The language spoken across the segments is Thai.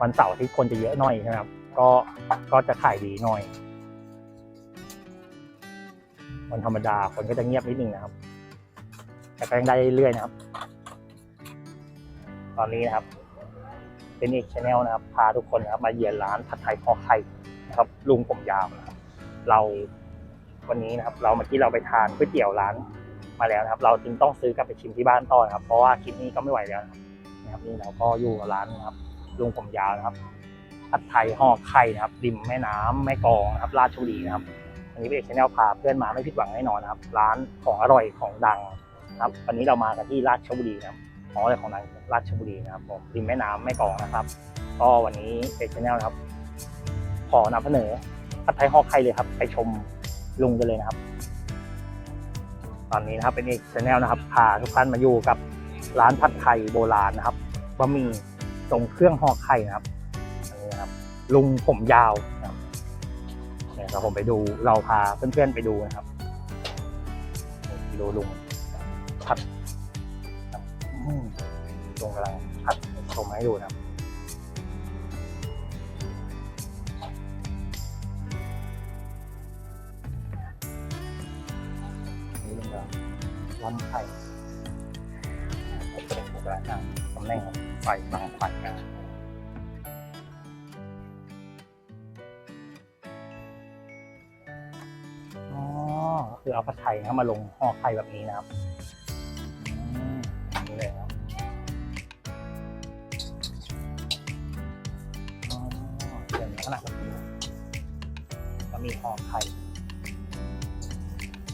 วันเสาร์ที่คนจะเยอะหน่อยนะครับ ก็ก็จะขายดีหน่อย วันธรรมดาคนก็จะเงียบนิดนึงนะครับ แต่ก็ยังได้เรื่อยๆนะครับ ตอนนี้นะครับ เป็นอีกชแนลนะครับ พาทุกคนนะครับมาเยือนร้านผัดไทยคอไข่นะครับ ลุงผมยาวนะครับ เราวันนี้นะครับ เราเมื่อกี้เราไปทานก๋วยเตี๋ยวร้านมาแล้วนะครับ เราจึงต้องซื้อกลับไปชิมที่บ้านต่อนะครับ เพราะว่าคลิปนี้ก็ไม่ไหวแล้วนะครับนี่เราก็อยู่ร้านนะครับ ลุงผมยาวนะครับผัดไทยห่อไข่นะครับริมแม่น้ำแม่กองนะครับราชบุรีนะครับวันนี้เป็นเอกชแนลพาเพื่อนมาไม่ผิดหวังแน่นอนนะครับ ร้านของอร่อยของดังครับวันนี้เรามากันที่ราชบุรีนะครับของอร่อยของดังราชบุรีนะครับผมริมแม่น้ำแม่กองนะครับ ก็วันนี้เอกชแนลนะครับ ขอนำเสนอผัดไทยห่อไข่เลยครับ ไปชมลุงกันเลยนะครับ ตอนนี้นะครับเป็นเอกชแนลนะครับพาทุกท่านมาอยู่กับร้านผัดไทยโบราณนะครับบะหมี่ ทรงเครื่องห่อไข่นะครับอันนี้นะครับ ลุงผมยาวนะครับเนี่ยเราผมไปดูเราพาเพื่อนๆไปดูนะครับนี่ดูลุงผัดลุงกำลังผัดชมให้ดูนะครับลุงก็ร่อนไข่เป็นกระด้างตำแหน่ง ไฟบางไฟกันอ๋อก็คือเอาผัดไทยนะมาลงห่อไข่แบบนี้นะครับนี่เลยครับอ๋อเป็นขนาดแบบนี้ก็มีห่อไข่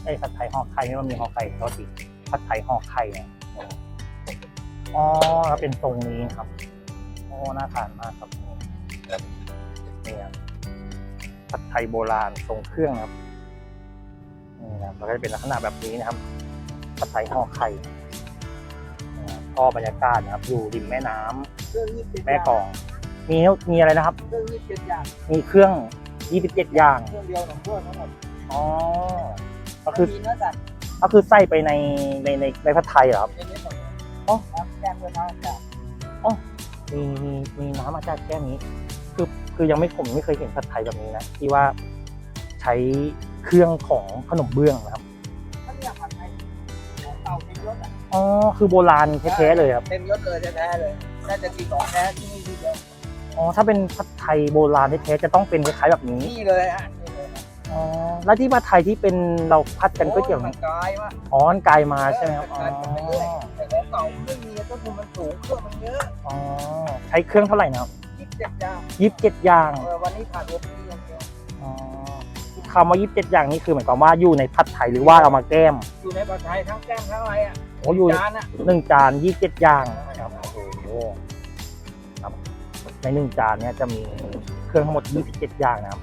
ไอ้ผัดไทยห่อไข่นี่มันมีห่อไข่โทษทีผัดไทยห่อไข่เนี่ย อ๋อแล้วเป็นทรงนี้ครับ โอ้น่าทานมากครับนี่ครับผัดไทยโบราณทรงเครื่องครับนี่นะครับแล้วก็จะเป็นลักษณะแบบนี้นะครับผัดไทยห่อไข่นะครับก็บรรยากาศนะครับ อยู่ริมแม่น้ำเครื่องยี่สิบแม่กลอง มีมีอะไรนะครับ เครื่องยี่สิบอย่างมีเครื่อง 27 อย่าง เครื่องเดียวของเครื่องทั้งหมดอ๋อ ก็คือมีเนื้อสัตว์ก็คือใส่ไปในในในในผัดไทยเหรอครับใน นี้หมดเลยอ๋อครับแกงเพื่อนน้ำจากมีมีมีน้ำมาจากแก้วนี้ คือคือยังไม่ผมไม่เคยเห็นผัดไทยแบบนี้นะที่ว่าใช้เครื่องของขนมเบื้องนะครับถ้าเนี่ยผัดไทยของเต่าเต็มยศอะอ๋อคือโบราณแท้ๆเลยครับเต็มยศเลยแท้ๆเลยน่าจะมีของแท้ที่นี่ทีเดียวอ๋อถ้าเป็นผัดไทยโบราณแท้ๆจะต้องเป็นคล้ายๆแบบนี้นี่เลยฮะนี่เลยฮะอ๋อแล้วที่ผัดไทยที่เป็นเราพัดกันก๋วยเตี๋ยวโอ้มันกลายมากอ๋อมันกลายมาใช่ไหมครับกอ๋อลายเป็นไป เรื่อยแต่ของเก่าไม่มีก็คือมันสูงเครื่องมันเยอะอ๋อใช้เครื่องเท่าไหร่นะครับยี่สิบเจ็ดอย่างยี่สิบเจ็ดอย่างเออวันนี้ผ่านรถที่อย่างเดียวอ๋อคำว่ายี่สิบเจ็ดอย่างนี้คือหมายความว่าอยู่ในผัดไทยหรือว่าเอามาแก้ม อยู่ในผัดไทยทั้งแก้มทั้งอะไรอะโอ้อยู่จานอะหนึ่งจานยี่สิบเจ็ดอย่างครับโอ้โหครับในหนึ่งจานเนี่ยจะมีเครื่องทั้งหมดยี่สิบเจ็ดอย่างนะครับ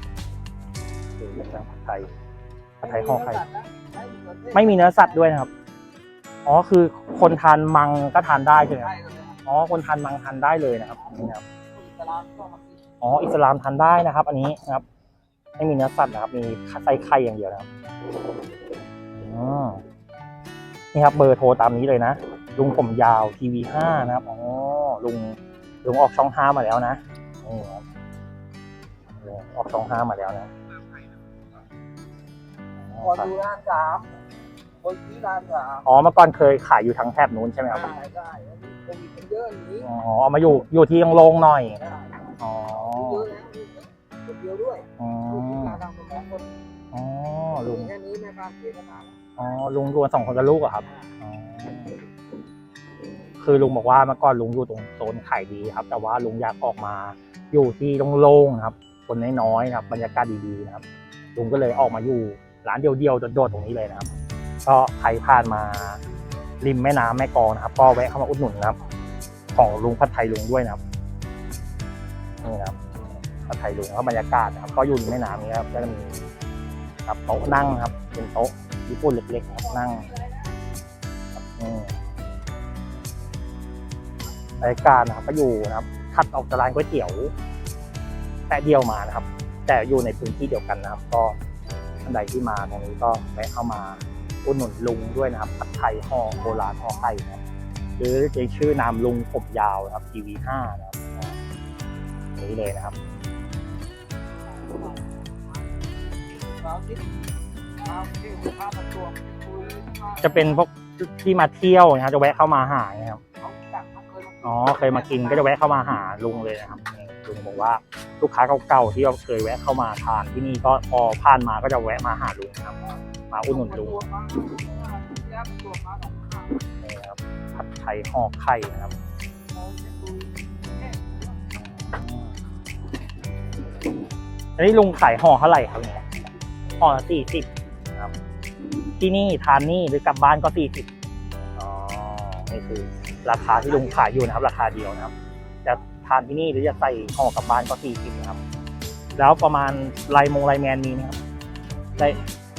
คือเป็นผัดไทยผัดไทยห่อไข่ไม่มีเนื้อสัตว์ด้วยนะครับ อ๋อคือคนทานมังก็ทานได้ใช่ไหมครับใช่เลยครับอ๋อคนทานมังทานได้เลยนะครับนี่นะครับอิสลามก็มากินอ๋ออิสลามทานได้นะครับ อันนี้นะครับ ไม่มีเนื้อสัตว์นะครับ มีไส้ไข่อย่างเดียวนะครับอืมนี่ครับเบอร์โทรตามนี้เลยนะลุงผมยาวทีวีห้านะครับอ๋อลุงลุงออกช่องห้ามาแล้วนะนี่ครับลุงออกช่องห้ามาแล้วนะอ๋พออครับดูร้านสาม คนที่ร้านสามอ๋อเมื่อก่อนเคยขายอยู่ทางแถบนู้นใช่ไหมครับได้ได้โควิดมันเยอะอย่างนี้อ๋อเอามาอยู่อยู่ที่โล่งๆหน่อยได้อ๋อเยอะแล้วคนเดียวด้วยอ๋อลูกที่มาทำสมองคนอ๋อลุงแค่นี้แม่บ้านเสียขนาดอ๋อลุงรวนสองคนกับลูกเหรอะครับอ๋อคือลุงบอกว่าเมื่อก่อนลุงอยู่ตรงโซนขายดีครับ แต่ว่าลุงอยากออกมาอยู่ที่โล่งๆนะครับ คนน้อยๆนะครับ บรรยากาศดีๆนะครับ ลุงก็เลยออกมาอยู่ร้านเดียวๆโดดๆตรงนี้เลยนะครับ ก็ใครผ่านมาริมแม่น้ำแม่กองนะครับ ก็แวะเข้ามาอุดหนุนนะครับ ของลุงพัดไทยลุงด้วยนะครับนี่ครับพัดไทยลุงก็บรรยากาศนะครับ ก็อยู่ริมแม่น้ำนี้ครับก็จะมีครับโต๊ะนั่งครับ เป็นโต๊ะญี่ปุ่นเล็กๆครับนั่งอืมรายการนะครับก็อยู่นะครับถัดออกจากร้านก๋วยเตี๋ยวแค่เดียวมานะครับ แต่อยู่ในพื้นที่เดียวกันนะครับ ก็ท่านใดที่มาตรงนี้ก็แวะเข้ามา อุดหนุนลุงด้วยนะครับผัดไทยห่อโบราณห่อไข่นะครับหรือจะชื่อนามลุงผมยาวนะครับทีวีห้านะครับนี้เลยนะครับจะเป็นพวกที่มาเที่ยวนะครับจะแวะเข้ามาหานะครับอ๋อเคยมากินก็จะแวะเข้ามาหาลุงเลยนะครับลุงบอกว่าลูกค้าเก่าๆที่เราเคยแวะเข้ามาทานที่นี่ก็พอผ่านมาก็จะแวะมาหาลุงนะครับ มาอุดหนุนลุงตัวมาแล้วตัวมาสองข้างนี่ครับผัดไทยห่อไข่นะครับอันนี้ลุงขายห่อเท่าไหร่ครับเนี่ยห่อสี่สิบครับที่นี่ทานนี่หรือกลับบ้านก็สี่สิบอ๋อนี่คือ ราคาที่ลุงขายอยู่นะครับ ราคาเดียวนะครับ จะทานที่นี่หรือจะใส่ห่อกลับบ้านก็สี่สิบนะครับ แล้วประมาณไลน์มงไลน์แมนมีไหมครับได้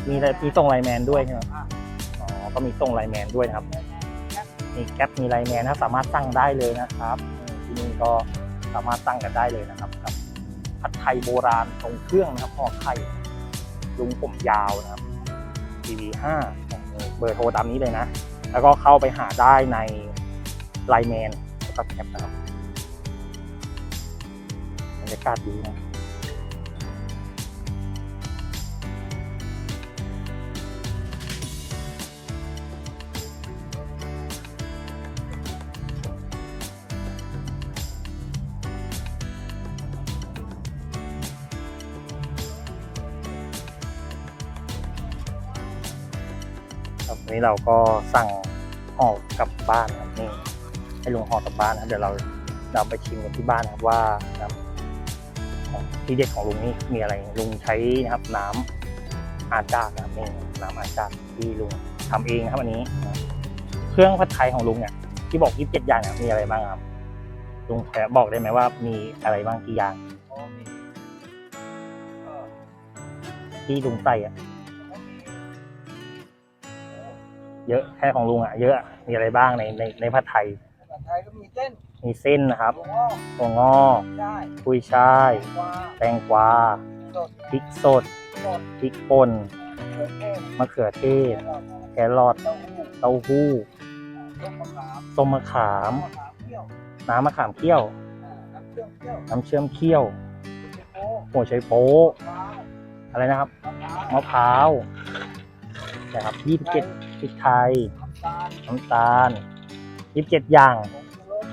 มีมีส่งไลแมนด้วยใช่ไหมอ๋อ ก็มีส่งไลแมนด้วยนะครับ มีแก๊ปมีไลแมนนะสามารถสั่งได้เลยนะครับ ที่นี่ก็สามารถสั่งกันได้เลยนะครับกับผัดไทยโบราณทรงเครื่องนะครับห่อไข่ลุงผมยาวนะครับทีวีห้าเบอร์โทรตามนี้เลยนะ แล้วก็เข้าไปหาได้ในไลแมนแล้วก็แคปนะครับบรรยากาศดีนะ ครับวันนี้เราก็สั่งห่อกลับบ้านครับนี่ให้ลุงห่อกลับบ้านนะครับเดี๋ยวเราเราไปชิมกันที่บ้านนะครับว่านะครับของที่เด็ดของลุงนี่มีอะไรลุงใช้นะครับน้ำอาจารย์นะครับนี่น้ำอาจารย์ที่ลุงทำเองนะครับอันนี้นะเครื่องผัดไทยของลุงเนี่ยที่บอกยี่สิบเจ็ดอย่างเนี่ยมีอะไรบ้างครับลุงแค่บอกได้ไหมว่ามีอะไรบ้างกี่อย่างพอมีเออที่ลุงใส่อะ เยอะแค่ของลุงอะเยอะอะมีอะไรบ้างในในในผัดไทยภาษาไทยก็มีเส้นมีเส้นนะครับหัวงอกถั่วงอกได้กุยช่ายว่าแตงกวาสดพริกสดสดพริกป่นเขือเทศมะเขือเทศแล้วก็แครอทเต้าหู้เต้าหู้ต้มมะขามส้มมะขามมะขามเปรี้ยวน้ำมะขามเคี่ยวอ่าน้ำเชื่อมเปรี้ยว น้ำเชื่อมเคี่ยวเชโป้หัวไชโป๊ะมะพร้าวอะไรนะครับมะพร้าวมะพร้าวนะครับยี่สิบเจ็ด พริกไทยน้ำตาลน้ำตาลยี่สิบเจ็ดอย่างผงชูรส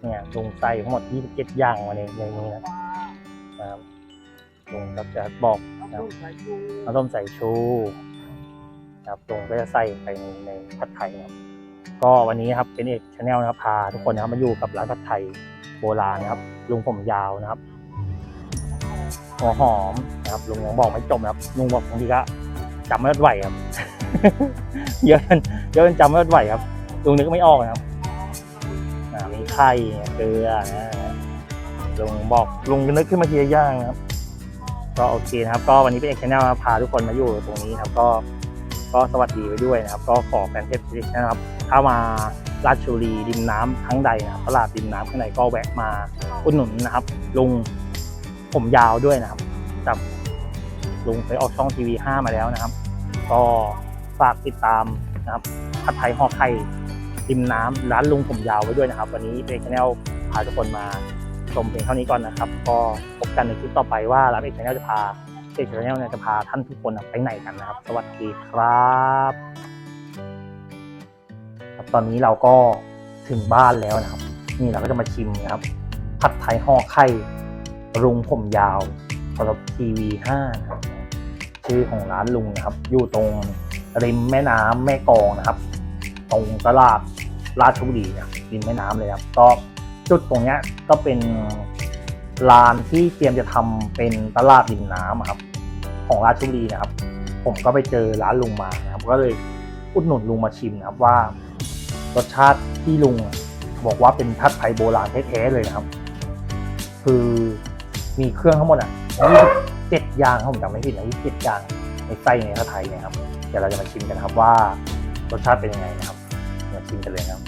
เนี่ยลุงใส่ทั้งหมดยี่สิบเจ็ดอย่างมาในในนี้นะปลานะครับลุงก็จะบอกน้ำส้มสายชูน้ำส้มสายชูนะครับตรงก็จะใส่ไปในในผัดไทยนะครับก็วันนี้นะครับเป็นเอกชาแนลนะครับพาทุกคนนะครับมาอยู่กับร้านผัดไทยโบราณนะครับลุงผมยาวนะครับหัวหอมนะครับลุงยังบอกไม่จบนะครับลุงบอกบางทีก็จำไม่ไหวครับ เยอะจนเยอะจนจำไม่ไหวครับลุงนึกไม่ออกนะครับมีไข่เกลือนะลุงบอกลุงนึกขึ้นมาทีละอย่างนะครับ ก็โอเคนะครับ ก็วันนี้เป็นเอกชแนลพาทุกคนมาอยู่ตรงนี้นะครับ ก็ก็สวัสดีไว้ด้วยนะครับ ก็ขอแฟนเพจนะครับ ถ้ามาราชบุรีริมน้ำทั้งใดนะครับตลาดริมน้ำข้างในก็แวะมาอุดหนุนนะครับ ลุงผมยาวด้วยนะครับกับลุงเคยออกช่องทีวีห้ามาแล้วนะครับ ก็ ฝากติดตามนะครับผัดไทยห่อไข่ริมน้ำร้านลุงผมยาวไว้ด้วยนะครับ วันนี้เป็นชแนลพาทุกคนมาชมเพียงเท่านี้ก่อนนะครับ ก็พบกันในคลิปต่อไปว่าร้านเอกชแนลจะพาเอกชแนลเนี่ยจะพาท่านทุกคนไปไหนกันนะครับ สวัสดีครับครับตอนนี้เราก็ถึงบ้านแล้วนะครับ นี่เราก็จะมาชิมนะครับ ผัดไทยห่อไข่ลุงผมยาวสำหรับทีวีห้านะครับชื่อของร้านลุงนะครับ อยู่ตรง ริมแม่น้ำแม่กองนะครับ ตรงตลาดราชบุรีนะครับริมแม่น้ำเลยครับ ก็จุดตรงเนี้ยก็เป็นลานที่เตรียมจะทำเป็นตลาดริมน้ำครับ ของราชบุรีนะครับ ผมก็ไปเจอร้านลุงมานะครับ ก็เลยอุดหนุนลุงมาชิมนะครับว่ารสชาติที่ลุงบอกว่าเป็นผัดไทยโบราณแท้ๆเลยนะครับ คือมีเครื่องทั้งหมดอะเจ็ดอย่างถ้าผมจำไม่ผิดนะยี่สิบอย่างในไส้ในผัดไทยเนะครับ เดี๋ยวเราจะมาชิมกันนะครับว่ารสชาติเป็นยังไงนะครับมาชิมกันเลยนะครับ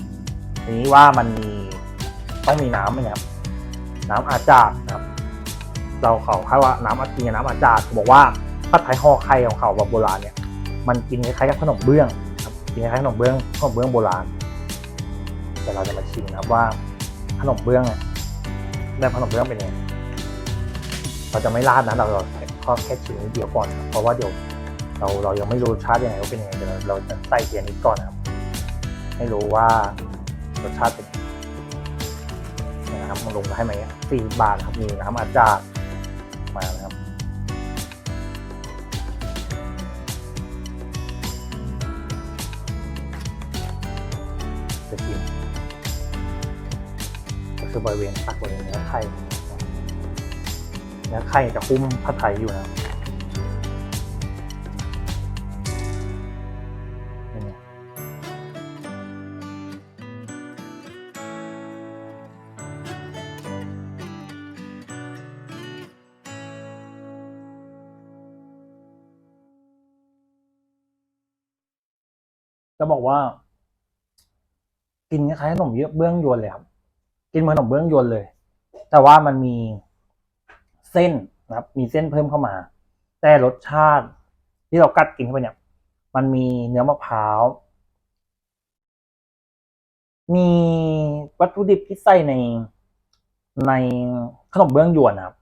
ทีนี้ว่ามันมีต้องมีน้ำไหมครับ น้ำอาจารย์นะครับ เราเขาคาดว่าน้ำอาจริงๆน้ำอาจารย์เขาบอกว่าผัดไทยห่อไข่ของเขาแบบโบราณเนี่ย มันกินคล้ายๆกับขนมเบื้องครับกินคล้ายๆขนมเบื้องขนมเบื้องโบราณเดี๋ยวเราจะมาชิมนะครับว่าขนมเบื้องเนี่ยแบบขนมเบื้องเป็นยังไงเราจะไม่ราดนะเราเราแค่ข้อแค่ชิมนิดเดียวก่อนครับเพราะว่าเดี๋ยว เราเรายังไม่รู้รสชาติยังไงว่าเป็นยังไงเดี๋ยวเราเราจะใส่เทียนนิดก่อนนะครับ ให้รู้ว่ารสชาติเป็นยังไงนะครับมันลงให้ไหมสี่บาทครับมีนะครับอาจารย์มานะครับจะกินก็คือบริเวณตักบริเวณเนื้อไข่เนื้อไข่จะคุ้มผัดไทยอยู่นะนี่ จะบอกว่า กินคล้ายขนมเบื้องยวนเลยครับ กินเหมือนขนมเบื้องยวนเลย แต่ว่ามันมีเส้นนะครับ มีเส้นเพิ่มเข้ามา แต่รสชาติที่เรากัดกินเข้าไปเนี่ย มันมีเนื้อมะพร้าว มีวัตถุดิบที่ใส่ในในขนมเบื้องยวนนะครับ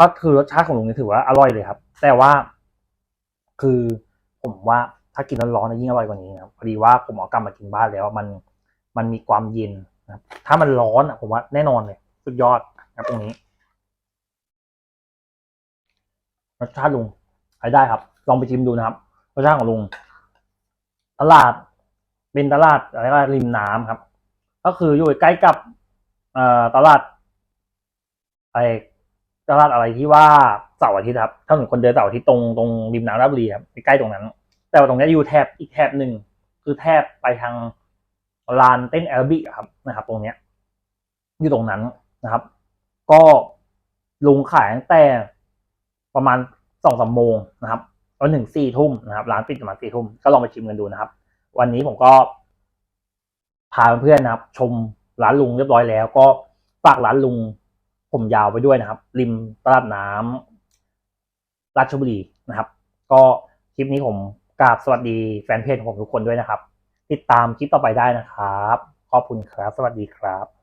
ก็คือรสชาติของลุงนี่ถือว่าอร่อยเลยครับ แต่ว่าคือผมว่า ถ้ากินร้อนๆนะยิ่งอร่อยกว่านี้นะครับพอดีว่าผมเอากลับมากินบ้านแล้วมันมันมีความเย็นนะครับถ้ามันร้อนอะผมว่าแน่นอนเลยสุดยอดนะตรงนี้รสชาติลุงใช้ได้ครับ ลองไปชิมดูนะครับรสชาติของลุง ตลาด เป็นตลาดอะไรก็ริมน้ำครับ ก็คืออยู่ใกล้กับเอ่อตลาดไอตลาดอะไรที่ว่าเสาร์อาทิตย์ครับถ้าหมือนคนเดินเสาร์อาทิตย์ตรงตรงริมน้ำราชบุรีครับใกล้ตรงนั้น แต่ว่าตรงนี้อยู่แถบอีกแถบหนึ่งคือแถบไปทางลานเต้นแอโรบิกครับนะครับ ตรงเนี้ยอยู่ตรงนั้นนะครับ ก็ลุงขายตั้งแต่ประมาณสองสามโมงนะครับจนถึงสี่ทุ่มนะครับ ร้านปิดประมาณสี่ทุ่มก็ลองไปชิมกันดูนะครับ วันนี้ผมก็พาเพื่อนนะครับ ชมร้านลุงเรียบร้อยแล้ว ก็ฝากร้านลุงผมยาวไปด้วยนะครับ ริมตลาดน้ำราชบุรีนะครับ ก็คลิปนี้ผม กราบสวัสดีแฟนเพจของผมทุกคนด้วยนะครับ ติดตามคลิปต่อไปได้นะครับ ขอบคุณครับ สวัสดีครับ